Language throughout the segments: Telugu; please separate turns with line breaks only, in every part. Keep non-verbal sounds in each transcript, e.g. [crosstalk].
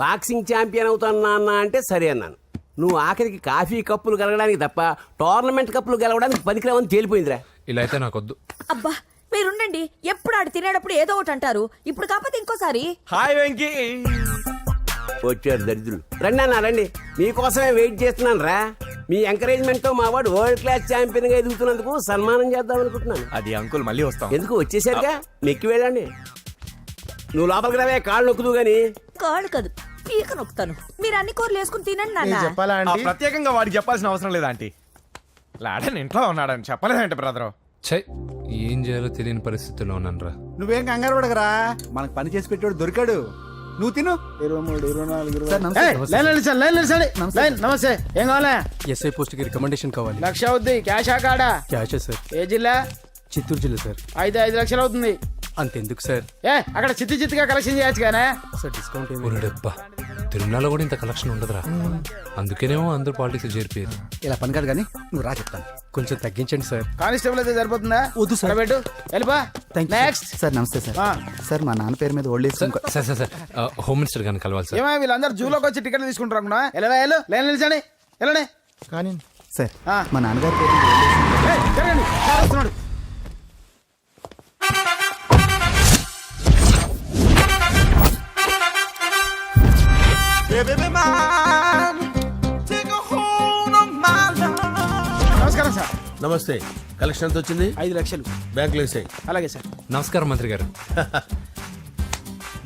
బాక్సింగ్ ఛాంపియన్ అవుతాను నాన్న అంటే సరే అన్నాను. నువ్వు ఆఖరికి కాఫీ కప్పులు గెలవడానికి తప్ప టోర్నమెంట్ కప్పులు గెలవడానికి పనికిరావని తేలిపోయిందిరా.
ఇలా అయితే నాకొద్దు.
అబ్బా మీరుండండి. ఎప్పుడు ఆడు తినేటప్పుడు ఏదో ఒకటి అంటారు. ఇప్పుడు కాకపోతే ఇంకోసారి.
హాయ్ వెంకీ.
వచ్చారు దరిద్రులు. రండి అన్న రండి. మీకోసమే వెయిట్ చేస్తున్నాను రా. మీ ఎంకరేజ్మెంట్తో మా వాడు వరల్డ్ క్లాస్ ఛాంపియన్గా ఎదుగుతున్నందుకు సన్మానం చేద్దాం అనుకుంటున్నాను.
అది అంకుల్ మళ్ళీ వస్తాం.
ఎందుకు వచ్చేసరిగా? మెక్కి వెళ్ళండి. నువ్వు లోపలికి రావే కాళ్ళు నొక్కుదు గాని.
కాళ్ళు కాదు పీక నొక్కుతాను. మీరు అన్ని కూరలు వేసుకుని తినండి నాన్న.
చెప్పాలా
ఆ,
ఆంటీ?
ప్రత్యేకంగా వాడికి చెప్పాల్సిన అవసరం లేదా ఆంటీ? లాడన్ ఇంట్లో ఉన్నాడని చెప్పలేదంటే బ్రదరు.
ఛై ఏం చేయాలో తెలియని పరిస్థితిలో ఉన్నాను రా
నువ్వేం కంగారు పడకరా? మనకు పని చేసి పెట్టాడు దొరికాడు. నువ్వు తిను.
ఇరవై మూడు ఇరవై నాలుగు ఇరవై
ఏయ్, లైన్ నిలిచండి, లైన్ నిలిచండి. లైన్, నమస్తే. ఏం కావాలా?
ఎస్ఐ పోస్ట్కి రికమెండేషన్ కావాలి.
లక్ష అవుద్ది క్యాష్ ఆ కాడా?
Cash sir.
ఏ జిల్లా?
చిత్తూరు జిల్లా సార్.
ఐదు ఐదు లక్షలు అవుతుంది.
అంతెందుకు సార్.
ఏ అక్కడ చిత్తి చిత్తిగా కలెక్షన్ చేయొచ్చు కానీ
సార్ డిస్కౌంట్ ఏమి
డబ్బా తిరుమలలో కూడా ఇంత కలెక్షన్ ఉండదురా. అందుకేనేమో అందరూ పాలిటిక్స్ చేరిపోయారు.
ఇలా పని కాదు కానీ నువ్వు రా చెప్తాను.
కొంచెం తగ్గించండి సార్.
కానిస్టేబుల్ అయితే సరిపోతుందా?
వద్దు సార్.
పెట్టు. వెళ్ళిపా. నెక్స్ట్
సార్ నమస్తే సార్.
ఆ.
సార్ మా నాన్న పేరు మీద old age
sir sir sir home minister గారిని కలవాలి సార్.
ఏమో వీళ్ళందరూ జూలోకి వచ్చి టికెట్లు తీసుకుంటారు అనుకున్నా వెళ్ళరా వెళ్ళు. లైన్ నిలిచండి. వెళ్ళండి.
కానీ సార్. మా నాన్నగారి పేరు
జరగండి నమస్కారం సార్
నమస్తే కలెక్షన్ ఎంత వచ్చింది
ఐదు లక్షలు
బ్యాంకులో వేసాయి
అలాగే సార్
నమస్కారం మంత్రి గారు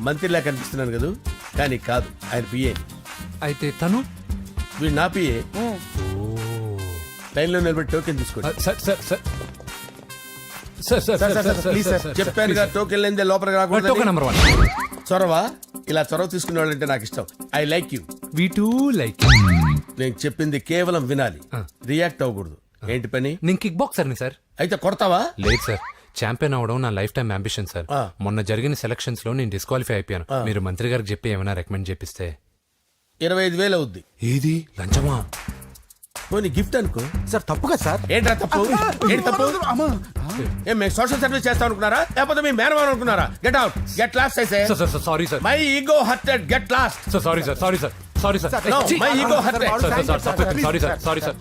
మంత్రిలా కనిపిస్తున్నాను కదా కానీ కాదు ఆయన పిఏ
అయితే తను
వీడు నా పిఏ లైన్లో నిలబడి టోకెన్ తీసుకోండి
సార్ సార్
చెప్పాను టోకెన్ లేదే లోపలికి రాకూడదు టోకెన్
నెంబర్ వన్
చొరవా ఇలా చొరవ తీసుకునే వాళ్ళంటే నాకు ఇష్టం. I like you
we too like
నేను చెప్పింది కేవలం వినాలి. రియాక్ట్ అవ్వకూడదు. ఏంటి పని?
నేను కిక్ బాక్సర్ని సార్
అయితే కొడతావా?
లేదు సార్ ఛాంపియన్ అవడం నా లైఫ్ టైం అంబిషన్ సార్
ఆ.
మొన్న జరిగిన సెలక్షన్స్లో నేను డిస్క్వాలిఫై అయిపోయాను. మీరు మంత్రి గారికి చెప్పి ఏమైనా రికమెండ్ చేపిస్తే.
ఇరవై ఐదు వేలు అవుద్ది.
ఏది? లంచమా?
పోనీ గిఫ్ట్ అనుకో.
సార్ తప్పు కదా సార్?
ఏంట్రా తప్పు? ఏంటి తప్పు? ఏం మేము సోషల్ సర్వీస్ చేస్తాం అనుకున్నారా? లేకపోతే మీ మేనమాన్ అనుకున్నారా? గెట్ అవుట్ గెట్ లాస్ట్ అయితే
sir sir sorry sir.
My ego hurted get lost
sir sorry sir sorry. Sir sorry. Sir
No, my ego hurt.
Sorry sir sorry sir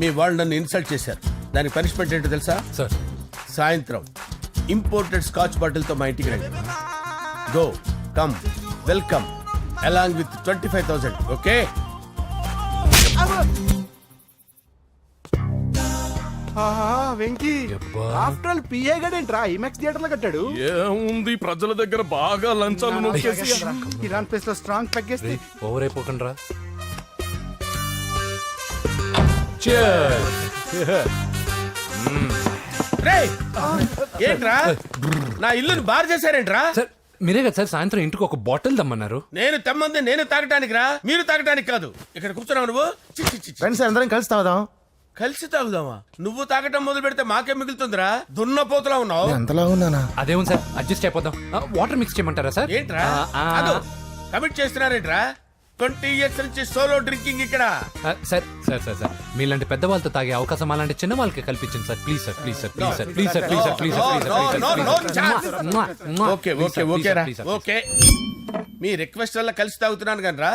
మీ వాళ్ళు నన్ను ఇన్సల్ట్ చేశారు. దానికి పనిష్మెంట్ ఏంటో తెలుసా?
సార్.
సాయంత్రం ఇంపోర్టెడ్ స్కాచ్ బాటిల్తో మా ఇంటికి రండి. Go come welcome along with twenty five thousand okay
Venky. After all PA గడేంట్రా IMAX థియేటర్లో కట్టాడు.
ఏముంది? ప్రజల దగ్గర బాగా లంచాలు నొక్కేసి.
ఇరాన్ ప్లేస్లో స్ట్రాంగ్ తగ్గేస్తే.
ఓవర్ అయిపోకండి రా
రే ఏంట్రా? నా ఇల్లుని బార్ చేశారేంట్రా?
సార్ మీరే కదా సార్ సాయంత్రం ఇంటికి ఒక బాటిల్ దమ్మన్నారు.
నేను తెమ్మంది నేను తాగటానికి రా మీరు తాగటానికి కాదు. ఇక్కడ కూర్చున్నావు నువ్వు. చి, చి, చి, చి.
ఫ్రెండ్స్ అందరం కలిసి తాగుదాం.
కలిసి తాగుదామా? నువ్వు తాగటం మొదలు పెడితే మాకే మిగులుతుందిరా? దున్నపోతులా ఉన్నావు.
ఎంతలా ఉన్నానా?
అదేం సార్? అడ్జస్ట్ అయిపోదాం. వాటర్ మిక్స్ చేయమంటారా సార్?
ఏంట్రా? కమిట్ చేస్తున్నారేంట్రా? ట్వంటీ ఇయర్స్ నుంచి సోలో డ్రింకింగ్ ఇక్కడ.
Sir sir sir sir. మీలాంటి పెద్ద వాళ్ళతో తాగే అవకాశం అలాంటి చిన్న వాళ్ళకి కల్పించండి sir. Please sir please sir please sir please sir please sir please sir.
Okay okay okay రా
ఓకే
ఓకే మీ రిక్వెస్ట్ వల్ల కలిసి తాగుతున్నాను కానీ రా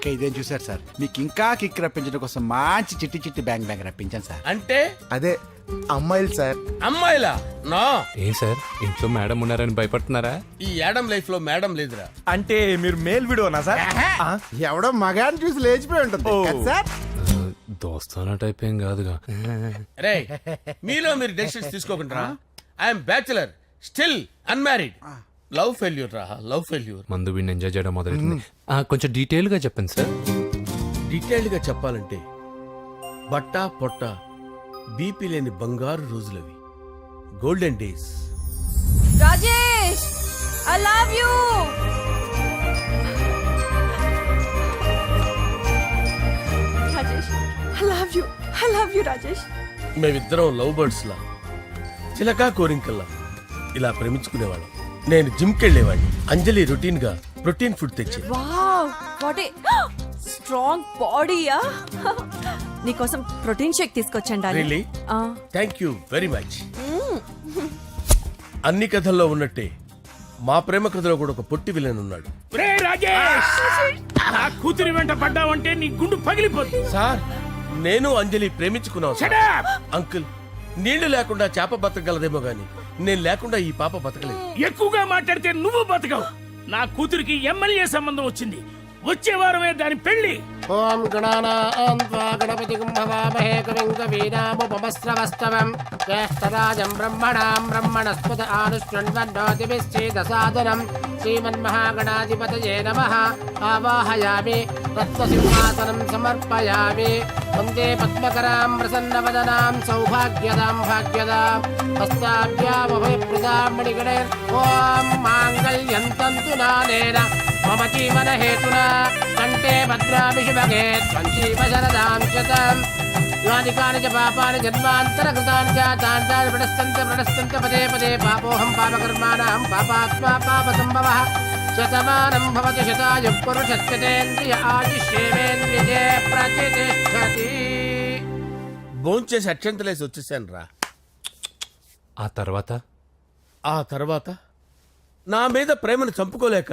ఇంకా ఇదేం చూసారు సార్. మీకు ఇంకా కిక్ రప్పించడం కోసం మంచి చిట్టి చిట్టి బ్యాంగ్ బ్యాంగ్ రప్పించాను సార్.
అంటే?
అదే అమ్మాయిలు సార్.
అమ్మాయిలా? నా.
ఏం సార్ ఇంట్లో మేడం ఉన్నారని భయపడుతున్నారా?
ఈ యాడమ్ లైఫ్లో మేడం లేదురా.
అంటే మీరు మేల్ వీడియోనా సార్?
ఎవడో మగాన్ని చూసి లేచిపోయి ఉంటుంది. కదా సార్?
దోస్తానా టైప్ ఏం కాదుగా.
రే మీలో మీరు డెసిషన్స్ తీసుకోకుండా I'm bachelor still unmarried love failure రా లవ్ ఫెయిల్యూర్.
మందు వీడిని ఎంజాయ్ చేయడం మొదలైంది కొంచెం డీటెయిల్గా చెప్పండి సార్.
డీటెయిల్డ్గా చెప్పాలంటే బట్టా పొట్ట బీపీ లేని బంగారు రోజులవి. Golden days
Rajesh I love you I love you Rajesh.
మేమిద్దరం లవ్ బర్డ్స్ లా చిలకా కోరింకల్లా ఇలా ప్రేమించుకునేవాళ్ళం. నేను జిమ్కి వెళ్ళేవాడిని అంజలి రొటీన్గా ప్రోటీన్ ఫుడ్ తెచ్చేది.
వావ్! వాట్ ఏ స్ట్రాంగ్ బాడీయా? నీకోసం protein shake తీసుకొచ్చండి?
Thank you very much. అన్ని కథల్లో ఉన్నట్టే మా ప్రేమ కథలో కూడా ఒక పొట్టి విలన్ ఉన్నాడు.
రే రాజేష్! నా కూతురి వెంట పడ్డావంటే నీ గుండు పగిలిపోతుంది
సార్ నేను అంజలి ప్రేమించుకున్నాను! అంకుల్ నీళ్ళు లేకుండా చేప బతకగలదేమో గాని నేను లేకుండా ఈ పాప బతకలేదు.
ఎక్కువగా మాట్లాడితే నువ్వు బతకవు. నా కూతురికి ఎమ్మెల్యే సంబంధం వచ్చింది. వచ్చే వారమే దాని పెళ్ళి
ఓం గణానాన్వా గణపతి కుంభవామహే కవిం కవీనాముపమస్రవస్తవం జ్యేష్ఠరాజం బ్రహ్మణాం బ్రహ్మణస్పద ఆనుష్ణ్వన్నోతిభిశ్చేదసాదనం శ్రీమన్మహాగణాధిపతయే నమః. ఆవాహయామి తత్వసింహాసనం సమర్పయామి. వందే పద్మకరాం ప్రసన్నవదనాం సౌభాగ్యదాం భాగ్యదాం. హస్తాభ్యామభయప్రదాం మణిగణే. ఓం మాంగళ్యం తంతు నానేన మమ జీవన హేతునా కంటే భద్రామి శుభగే సంజీవ శరదాం శతం యాని కాని చ పాపాని జన్మాంతర కృతాని చ తాని తాని పదే పదే పాపోహం పాపకర్మాణం పాపాత్మా పాప సంభవ శతమానం భవతి శతాయు పురుషస్యతేంద్రియ ఆయుష్యేవేంద్రియే ప్రతిష్టతి భోంచేసి అక్షంతలేసి వచ్చేసాను రా
ఆ తర్వాత?
ఆ తర్వాత నా మీద ప్రేమను చంపుకోలేక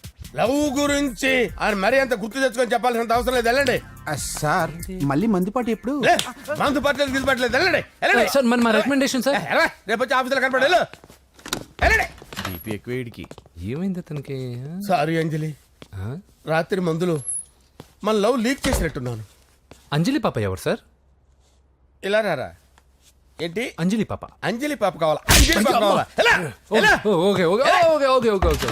లవ్ గురించి ఆయన మరీ అంత గుర్తు తెచ్చుకొని చెప్పాల్సినంత అవసరం లేదు. వెళ్ళండి.
సార్ మళ్ళీ మందుపాటి ఎప్పుడు?
లే, మందు పట్టలేదు గిల్లు పట్టలేదు వెళ్ళండి. వెళ్ళండి.
సార్ మరి మా రికమెండేషన్ సార్?
ఎలా రేపు వచ్చి ఆఫీసులో కనపడి వెళ్ళు. వెళ్ళండి. బీపీ ఎక్కువ వీడికి
ఏమైంది అతనికి? ఆ?
సారీ అంజలి.
ఆ?
రాత్రి మందులో మన లవ్ లీక్ చేసినట్టున్నాను.
అంజలి పాప ఎవరు సార్?
ఇలా రారా? ఏంటి?
అంజలి పాప.
అంజలి పాప కావాలా? అంజలి పాప కావాలా? ఎలా? ఎలా?
ఓ, okay okay okay okay okay okay.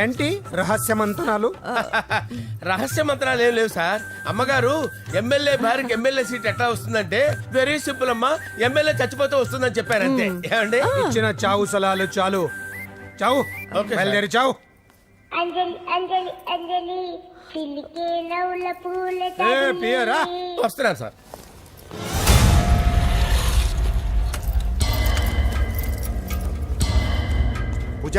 ఏంటి? రహస్య మంతనాలు?
రహస్య మంత్రాలు ఏం లేవు సార్. అమ్మగారు ఎమ్మెల్యే భార్యకి ఎమ్మెల్యే సీట్ ఎట్లా వస్తుందంటే వెరీ సింపుల్ అమ్మా ఎమ్మెల్యే చచ్చిపోతే వస్తుందని చెప్పారంతే ఏమండి?
ఇచ్చిన చావు సలాలు చాలు. చావు. బయలుదేరి చావు.
అంజలి అంజలి అంజలి చిల్లికే నవ్వుల పూల
ఏ పియరా.
చబిల్లి
వస్తున్నాను సార్.
పూజ?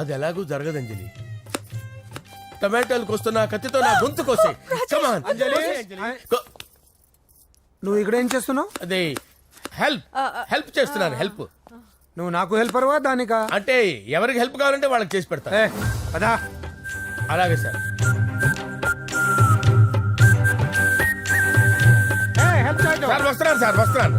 అది ఎలాగూ జరగదు అంజలి. టమాటాలకు వస్తున్న కత్తితో నా గొంతు కోసే. కమాన్
అంజలి నువ్వు ఇక్కడ ఏం చేస్తున్నావు?
అదే హెల్ప్ హెల్ప్ చేస్తున్నాను హెల్ప్
నువ్వు నాకు హెల్పర్వా దానికా?
అంటే ఎవరికి హెల్ప్ కావాలంటే వాళ్ళకి చేసి పెడతా.
ఏ పదా.
అలాగే సార్
ఏ, help చేయొద్దు.
సార్ వస్తున్నాను సార్ వస్తున్నాను.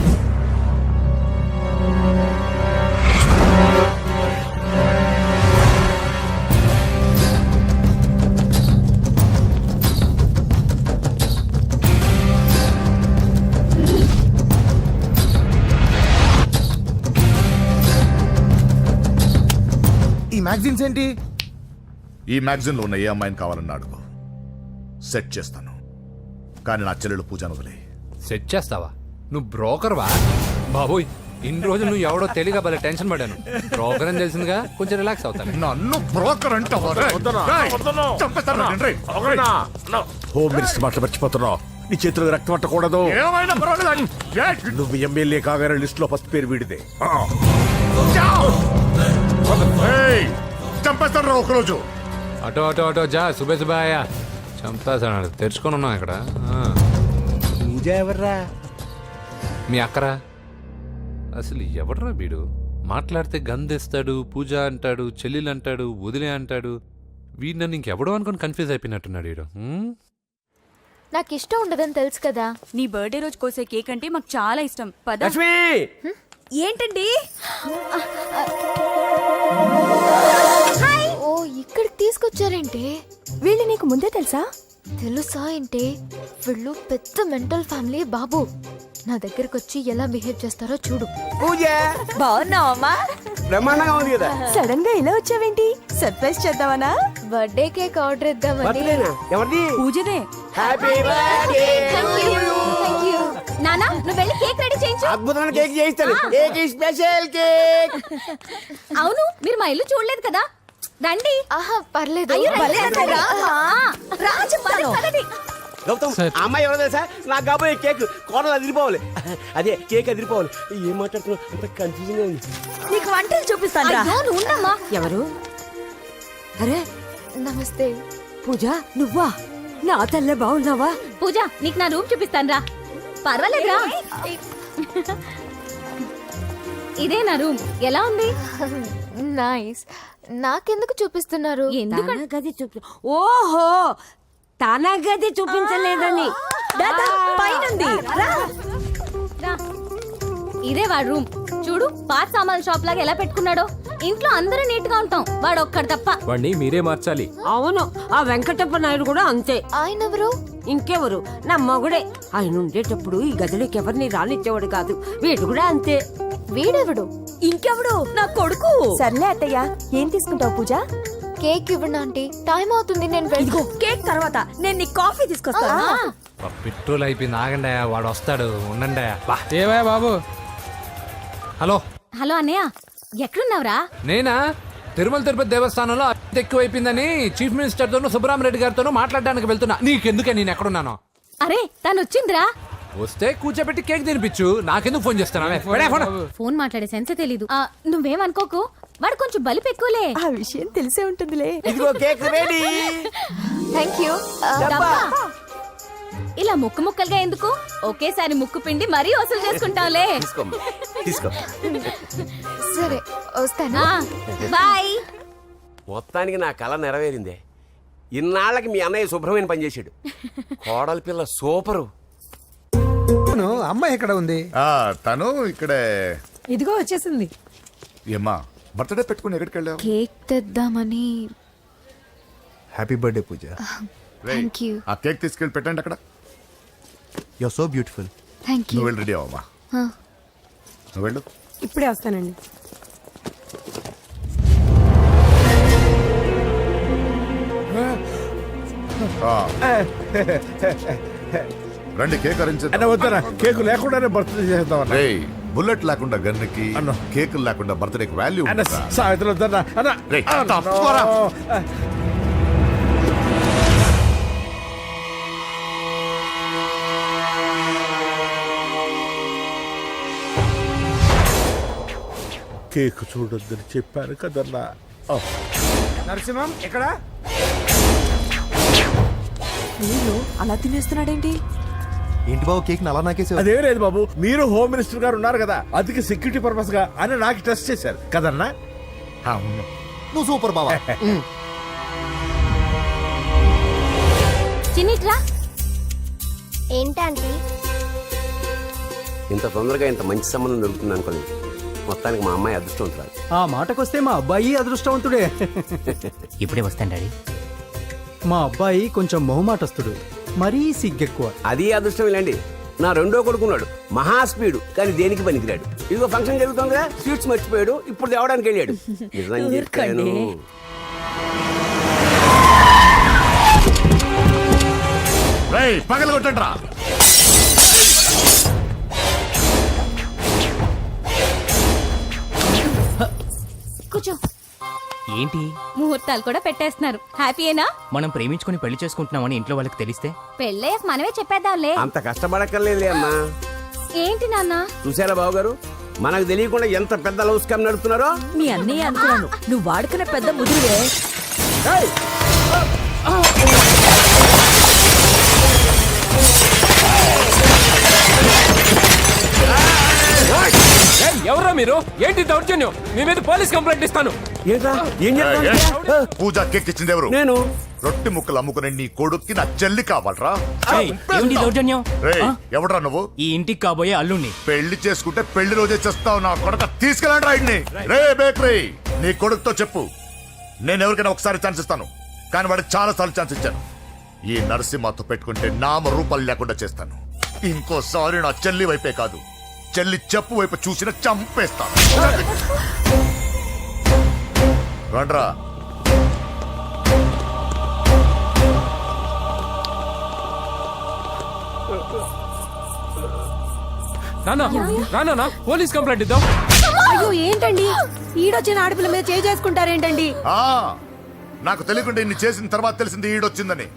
మ్యాగజైన్స్ ఏంటి?
ఈ మ్యాగజైన్లో ఉన్న ఏ అమ్మాయిని కావాలన్నా అడుగు. సెట్ చేస్తాను. కానీ నా చెల్లెలు పూజను వదిలే
సెట్ చేస్తావా? నువ్వు బ్రోకర్ వా? బాబోయ్ ఇన్ని రోజులు నువ్వు ఎవడో తెలియక భలే టెన్షన్ పడ్డాను. బ్రోకర్ అని తెలిసిందిగా కొంచెం రిలాక్స్ అవుతాను.
నన్ను బ్రోకర్ అంటే
హోమ్ మినిస్టర్ మాట మర్చిపోతున్నావు. నీ చేతిలో రక్తం పట్టకూడదు నువ్వు ఎమ్మెల్యే కాగానే లిస్ట్లో ఫస్ట్ పేరు వీడిదే.
చంపేస్తాను రా ఒకరోజు.
అటో అటో అటో జా సుబే సుబాయ చంపేసాడు తెరుచుకొని ఉన్నాం ఇక్కడ.
పూజ ఎవర్రా?
మీ అక్కరా? అసలు ఎవడరా వీడు? మాట్లాడితే గంధేస్తాడు పూజ అంటాడు చెల్లెలు అంటాడు వదిలే అంటాడు. వీడు నన్ను ఇంకెవడో అనుకుని కన్ఫ్యూజ్ అయిపోయినట్టున్నాడు వీడు?
నాకు ఇష్టం ఉండదని తెలుసు కదా.
నీ బర్త్డే రోజు కోసే కేక్ అంటే మాకు చాలా ఇష్టం. పద.
లక్ష్మి!
ఏంటండి?
ఓ ఇక్కడికి తీసుకొచ్చారేంటే?
వీళ్ళు నీకు ముందే తెలుసా?
తెలుసా ఏంటే వీళ్ళు పెద్ద మెంటల్ ఫ్యామిలీ బాబు. నా దగ్గరకు వచ్చి ఎలా బిహేవ్ చేస్తారో చూడు.
పూజ!
బాగున్నావమ్మా?
బ్రహ్మాండంగా ఉంది కదా?
సడన్గా ఇలా వచ్చావేంటి? సర్ప్రైజ్ చేద్దామనా?
బర్త్డే కేక్ ఆర్డర్ ఇద్దామని.
ఎవరిది?
పూజనే.
హ్యాపీ బర్త్డే
నానా నువ్వు వెళ్ళి కేక్ రెడీ
అద్భుతమైన కేక్ చేయిస్తాను కేక్ స్పెషల్ కేక్.
అవును మీరు మా ఇల్లు చూడలేదు కదా? రండి. ఆహా పర్లేదు.
గౌతమ్ ఆ అమ్మాయి ఎవరో తెలుసా? నాకు కాబోయే కేక్ కోడలు అదిరిపోవాలి. అదే కేక్ అదిరిపోవాలి. ఏం మాట్లాడుతున్నావు? అంత కన్ఫ్యూజన్ ఉంది.
నీకు వంటలు చూపిస్తాను
అయ్యో, ఉండమ్మా.
ఎవరు? అరే
నమస్తే.
పూజ నువ్వా? నా తల్లే బాగున్నావా?
పూజ నీకు నా రూమ్ చూపిస్తాను రా. పర్వాలేదురా ఇదే నా రూమ్? ఎలా ఉంది? నైస్. నాకెందుకు చూపిస్తున్నారు? ఎందుకు
తన గది చూపి ఓహో! తన గది చూపించలేదని. దాదా, పైనుంది. రా.
రా. ఇదే వాడు రూమ్. చూడు పాత సామాన్ షాప్ లాగా ఎలా పెట్టుకున్నాడో. ఇంట్లో అందరూ నీట్గా ఉంటాం. వాడు ఒక్కడు తప్ప.
వాడిని మీరే మార్చాలి.
అవును ఆ వెంకటప్ప నాయుడు కూడా అంతే.
ఆయన ఎవరు
ఇంకెవరు? నా మగుడే. ఆయన ఉండేటప్పుడు ఈ గదిలోకి ఎవరిని రానిచ్చేవాడు కాదు. వీడు కూడా అంతే.
వీడెవడు?
ఇంకెవడు? నా కొడుకు. సర్లే అత్తయ్య ఏం తీసుకుంటావు పూజ?
కేక్ ఇవ్వండి ఆంటీ. టైం అవుతుంది నేను
ఇదిగో కేక్ తర్వాత నేను నీ కాఫీ తీసుకొస్తాను.
బా, పెట్రోల్ అయిపోయింది ఆగండి వాడు వస్తాడు ఉండండి
బాబు?
హలో.
హలో అన్నయ్య. ఎక్కడున్నావురా?
నేనా? తిరుమల తిరుపతి దేవస్థానంలో అత్యంత ఎక్కువైపోయిందని చీఫ్ మినిస్టర్ తోనూ సుబ్బరామరెడ్డి గారితోనూ మాట్లాడడానికి వెళ్తున్నా. నీకెందుకే నేను ఎక్కడున్నాను?
అరే తను వచ్చిందిరా
వస్తే కూర్చోబెట్టి కేక్ తినిపించు. నాకెందుకు ఫోన్ చేస్తాను
ఫోన్ మాట్లాడే సెన్సే తెలీదు. నువ్వేమనుకోకు? వాడు కొంచెం బలిపు ఎక్కువలే.
ఆ విషయం తెలిసే ఉంటుందిలే.
ఇదిగో కేక్ రెడీ. [laughs]
థ్యాంక్ యూ ఇలా ముక్కు ముక్కలుగా ఎందుకు? ఒకేసారి ముక్కు పిండి మరీ వసూలు చేసుకుంటావులే.
తీసుకో.
సరే వస్తానా. బాయ్.
మొత్తానికి నా కళ నెరవేరిందే. ఇన్నాళ్ళకి మీ అన్నయ్య శుభ్రమైన పనిచేశాడు కోడల పిల్ల సూపరు.
అమ్మాయి ఎక్కడ ఉంది?
ఆ, తను ఇక్కడే.
ఇదిగో వచ్చేసింది.
ఏమ్మా బర్త్డే పెట్టుకుని ఎక్కడికి వెళ్ళావు?
Cake తెద్దామని.
Happy birthday Pooja.
Thank you
ఆ కేక్ తీసుకెళ్ళి పెట్టండి అక్కడ.
You so beautiful
thank you
నువ్వు వెళ్ళి రెడీ అవమ్మా నువ్వు వెళ్ళు.
ఇప్పుడే వస్తానండి.
ఆ. రండి కేక్ అరేంజ్
అన్న వద్దరా కేక్ లేకుండానే బర్త్డే చేద్దాం
బుల్లెట్ లేకుండా గన్నుకి
అన్న.
కేక్ లేకుండా బర్త్డేకి వాల్యూ
అన్న సాయంత్రం వద్దన్నా. అన్న
రేయ్,
అన్న, కేక్ చూడొద్దని చెప్పాను కదన్నా.
నరసింహం ఎక్కడ?
నీళ్ళు అలా తినేస్తున్నాడేంటి?
ఏంటి బాబు కేక్ అలా నాకేసావు?
అదేం లేదు బాబు మీరు హోమ్ మినిస్టర్ గారు ఉన్నారు కదా అందుకే సెక్యూరిటీ పర్పస్గా అని నాకు టెస్ట్ చేశారు. కదన్నా? అవును.
నువ్వు సూపర్ బాబా [laughs]
చిన్నిట్రా.
ఏంటంటే
ఇంత తొందరగా ఇంత మంచి సంబంధం దొరుకుతుంది అనుకోలేదు మొత్తానికి మా అమ్మాయి అదృష్టవంతురాలు.
ఆ మాటకొస్తే మా అబ్బాయి అదృష్టవంతుడే.
ఇప్పుడే వస్తాను డాడీ.
మా అబ్బాయి కొంచెం మొహమాటస్తుడు మరీ సిగ్గెక్కువ.
అది అదృష్టం ఇలాండి నా రెండో కొడుకున్నాడు మహా స్పీడు కానీ దేనికి పనికిరాడు? ఇదిగో ఫంక్షన్ జరుగుతుంది కదా స్వీట్స్ మర్చిపోయాడు ఇప్పుడు తేవడానికి వెళ్ళాడు. నిజం చెప్పాను.
పగల కొట్టండి రా
కూర్చో.
ఏంటి?
ముహూర్తాలు కూడా పెట్టేస్తున్నారు. హ్యాపీయేనా
మనం ప్రేమించుకుని పెళ్ళి చేసుకుంటున్నామని ఇంట్లో వాళ్ళకి తెలిస్తే?
పెళ్ళయ్యాక మనమే చెప్పేద్దాంలే.
అంత కష్టపడక్కర్లేదులే అమ్మా.
ఏంటి నాన్న?
చూసారా బాబు గారు మనకు తెలియకుండా ఎంత పెద్ద లవ్ స్కామ్ నడుపుతున్నారో?
మీ అన్నయ్య అనుకున్నాను. నువ్వు వాడుకునే పెద్ద ముదురువే.
మీరు? ఏంటి దౌర్జన్యం? మీ మీద పోలీస్ కంప్లైంట్ ఇస్తాను.
ఏం
పూజ కేక్ ఇచ్చింది ఎవరు?
నేను.
రొట్టె ముక్కలు అమ్ముకునే నీ కొడుక్కి నా చెల్లి కావాలరా?
దౌర్జన్యం?
ఎవడ్రా నువ్వు?
ఈ ఇంటికి కాబోయే అల్లుణ్ణి.
పెళ్ళి చేసుకుంటే పెళ్ళి రోజే చేస్తావు నా కొడుక తీసుకెళ్ళండి రాయిడ్ని రే బేకరీ నీ కొడుకుతో చెప్పు. నేను ఎవరికైనా ఒకసారి ఛాన్స్ ఇస్తాను. కానీ వాడికి చాలా సార్లు ఛాన్స్ ఇచ్చాను. ఈ నరసింహతో పెట్టుకుంటే నామ రూపాలు లేకుండా చేస్తాను. ఇంకోసారి నా చెల్లి వైపే కాదు. చెల్లి చెప్పు వైపు చూసిన చంపేస్తాను. రండ్రా.
నానా నానా పోలీస్ కంప్లైంట్ ఇద్దాం.
అయ్యో ఏంటండి? ఈడొచ్చిన ఆడపిల్ల మీద చేయి చేసుకుంటారేంటండి
నాకు తెలియకుండా ఇన్ని చేసిన తర్వాత తెలిసింది ఈడొచ్చిందని.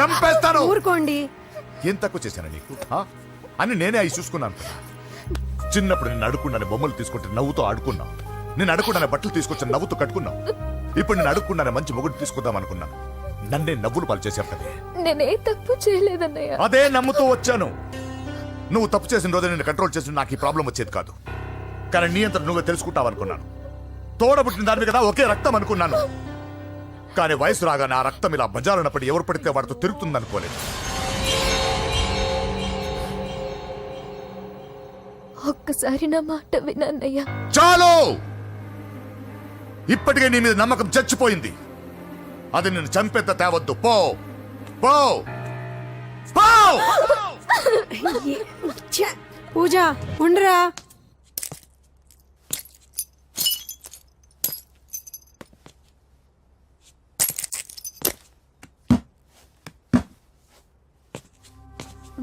చంపేస్తాను.
ఊరుకోండి.
ఏం తక్కువ చేశాను నీకు? అని నేనే అవి చూసుకున్నాను. చిన్నప్పుడు నేను అడుక్కున్నాను బొమ్మలు తీసుకుంటే నవ్వుతో ఆడుకున్నావు నేను అడుక్కున్నాను బట్టలు తీసుకొచ్చి నవ్వుతూ కట్టుకున్నావు. ఇప్పుడు నేను అడుక్కున్నాను మంచి మొగుడు తీసుకుందాం అనుకున్నాను నన్నే నవ్వులు పాలు కదే.
నేనే తప్పు చేయలేదన్నయ్య.
అదే నమ్ముతూ వచ్చాను. నువ్వు తప్పు చేసిన రోజు నేను కంట్రోల్ చేసిన నాకు ఈ ప్రాబ్లం వచ్చేది కాదు. కానీ నీ అంతా నువ్వే తెలుసుకుంటావు అనుకున్నాను. తోడబుట్టిన దాని కదా ఒకే రక్తం అనుకున్నాను. కానీ వయసు రాగానే ఆ రక్తం ఇలా బజారునప్పుడు ఎవరు పడితే వాడితో తిరుగుతుంది అనుకోలేదు
ఒక్కసారి నా మాట వినన్నయ్య.
చాలు! ఇప్పటికే నీ మీద నమ్మకం చచ్చిపోయింది. అది నిన్ను చంపేత తేవద్దు. పో! పో!
పూజ ఉండరా?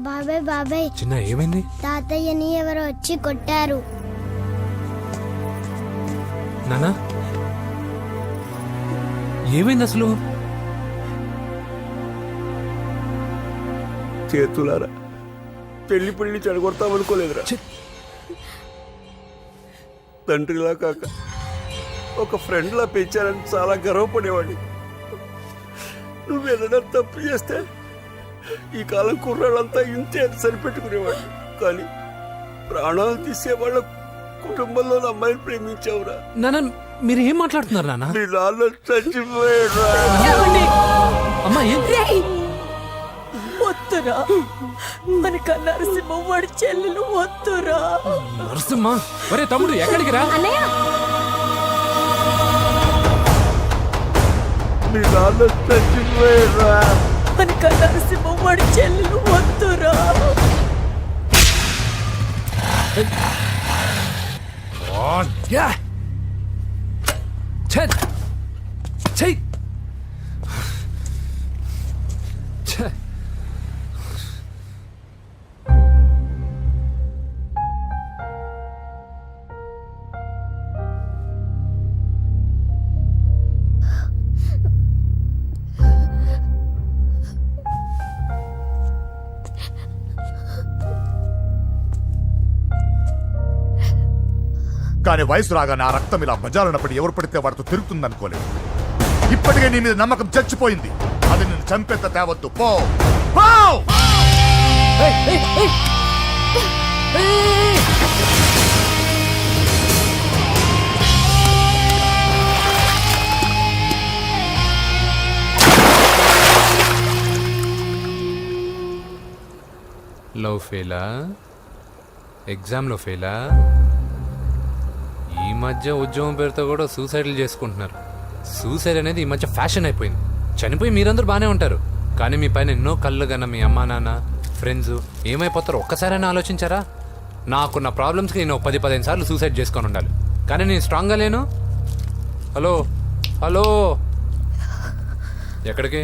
బాబాయ్ బాబాయ్.
చిన్న ఏమైంది?
తాతయ్యని ఎవరో వచ్చి కొట్టారు.
నానా? ఏమైంది అసలు?
చేతులారా పెళ్ళి పెళ్ళి చెడగొడతామనుకోలేదురా. తండ్రిలా కాక ఒక ఫ్రెండ్లా పెంచారని చాలా గర్వపడేవాడిని. నువ్వేదైనా తప్పు చేస్తే ఈ కాలం కుర్రాళ్ళంతా ఇంతే అని సరిపెట్టుకునేవాడిని కానీ ప్రాణాలు తీసే వాళ్ళ కుటుంబంలో అమ్మాయిని ప్రేమించావురా.
నానా మీరు ఏం మాట్లాడుతున్నారు నానా
నీ నాన్న చచ్చిపోయాడురా.
అమ్మా
వద్దురా. మన కన్నారసింహ వాడి చెల్లెలు వద్దురా.
నరసింహ? ఒరే తమ్ముడు ఎక్కడికి రా?
నీ నాన్న చచ్చిపోయాడురా.
మన నరసింహం వాడి చెల్లెలు వద్దురా
యా oh, ఛే ఛే
కానీ వయసు రాగానే ఆ రక్తం ఇలా బజారునప్పుడు ఎవరు పడితే వాడితో తిరుగుతుంది అనుకోలేదు ఇప్పటికే నీ మీద నమ్మకం చచ్చిపోయింది. అది నిన్ను చంపేత తేవద్దు. పో. పో!
లవ్ ఫెయిలా ఎగ్జామ్లో ఫెయిలా మధ్య ఉద్యోగం పేరుతో కూడా సూసైడ్లు చేసుకుంటున్నారు. సూసైడ్ అనేది ఈ మధ్య ఫ్యాషన్ అయిపోయింది. చనిపోయి మీరందరూ బాగానే ఉంటారు. కానీ మీ పైన ఎన్నో కళ్ళు కన్నా మీ అమ్మా నాన్న ఫ్రెండ్స్ ఏమైపోతారో ఒక్కసారైనా ఆలోచించారా? నాకున్న ప్రాబ్లమ్స్కి నేను పది పదిహేను సార్లు సూసైడ్ చేసుకొని ఉండాలి. కానీ నేను స్ట్రాంగ్గా లేను? హలో? హలో? ఎక్కడికి?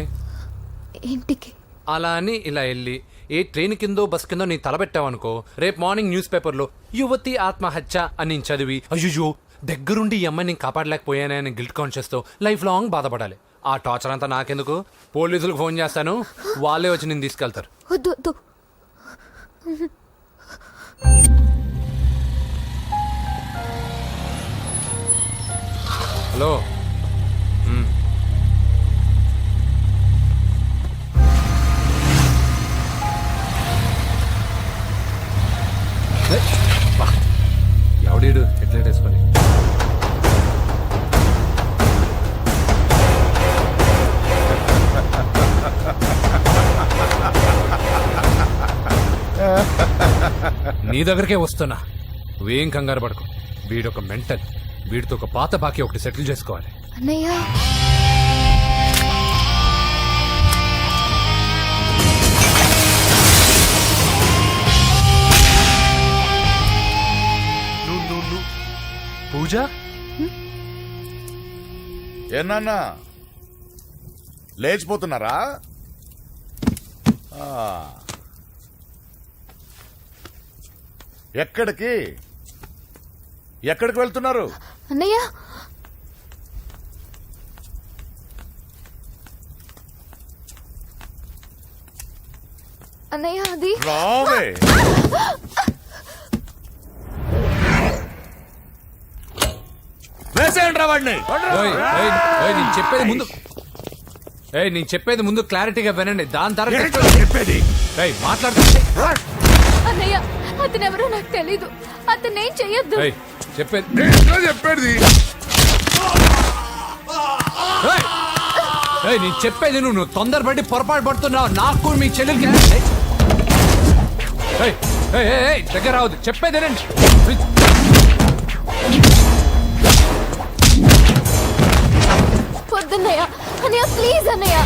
ఇంటికి.
అలా అని ఇలా వెళ్ళి ఏ ట్రైన్ కిందో బస్ కిందో నీ తలబెట్టావనుకో రేపు మార్నింగ్ న్యూస్ పేపర్లో యువతి ఆత్మహత్య అని చదివి అయ్యో దగ్గరుండి ఈ అమ్మాయిని నేను కాపాడలేకపోయానే అని గిల్ట్ కాన్షియస్తో లైఫ్ లాంగ్ బాధపడాలి. ఆ టార్చర్ అంతా నాకెందుకు? పోలీసులకు ఫోన్ చేస్తాను. వాళ్ళే వచ్చి నేను తీసుకెళ్తారు.
వద్దు వద్దు.
హలో. మ్. ఏయ్, బా. ఎవడీడు? హెడ్లైట్ వేసుకొని. నీ దగ్గరికే వస్తున్నా. నువ్వేం కంగారు పడకు. వీడొక మెంటల్. వీడితో ఒక పాత బాకీ ఒకటి సెటిల్ చేసుకోవాలి.
అన్నయ్య.
పూజ?
ఏనాన్నా లేచిపోతున్నారా ఆ. ఎక్కడికి? ఎక్కడికి వెళ్తున్నారు?
అన్నయ్య? అన్నయ్య అది
రావే. వేసేయండి రా వాడిని
నేను చెప్పేది ముందు. ఏయ్ నేను చెప్పేది ముందు క్లారిటీగా వినండి. దాని తర్వాత
చెప్పేది.
ఏయ్
అన్నయ్య అతను ఎవరో నాకు తెలీదు. అతను ఏం చెయ్యొద్దు.
ఏయ్ చెప్పేది.
చెప్పేది.
ఏయ్! ఏయ్ నేను చెప్పేది నువ్వు నువ్వు తొందరపడి పొరపాటు పడుతున్నావు. నాకు మీ చెల్లెలకి ఏయ్! ఏయ్, ఏయ్, ఏయ్, ఏయ్, దగ్గర రావద్దు. చెప్పేది రండి
వద్దన్నయ్య అన్నయ్య ప్లీజ్ అన్నయ్య.